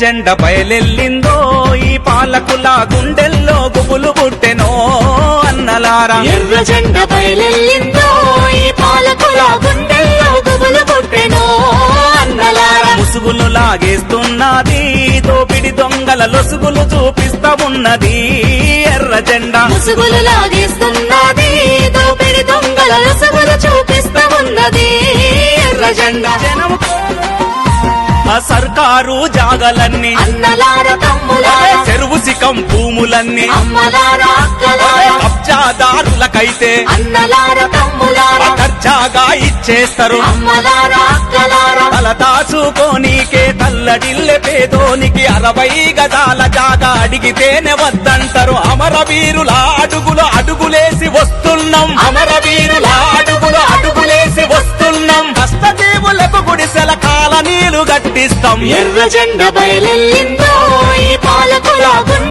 జెండ బయలెల్లిందో ఈ పాలకుల గుండెల్లో గుబులు పుట్టెనో అన్నలారా. ఎర్ర జెండ బయలెల్లిందో ఈ పాలకుల గుండెల్లో గుబులు పుట్టెనో అన్నలారా. ముసుగులు లాగేస్తున్నది దోపిడి దొంగల లొసుగులు చూపిస్తా ఉన్నది ఎర్ర జెండా. ముసుగులు లాగేస్తున్నది దోపిడి దొంగల లసగులు చూపిస్తా ఉన్నది ఎర్ర జెండా. జనం ఆ సర్కారు జాగలన్నీ. చెరువు సికం భూములన్నీ. కబ్జాదారులకైతే ఖర్చాగా ఇచ్చేస్తారు. దాచుకోనీకే తల్లడిల్లె పేదోనికి అరవై గదాల జాగా అడిగితేనే వద్దంటారు. అమరవీరుల అడుగులు అడుగులేసి వస్తున్నాం గట్టిస్తాం ఎర్ర జెండ బయలెల్లిందో ఈ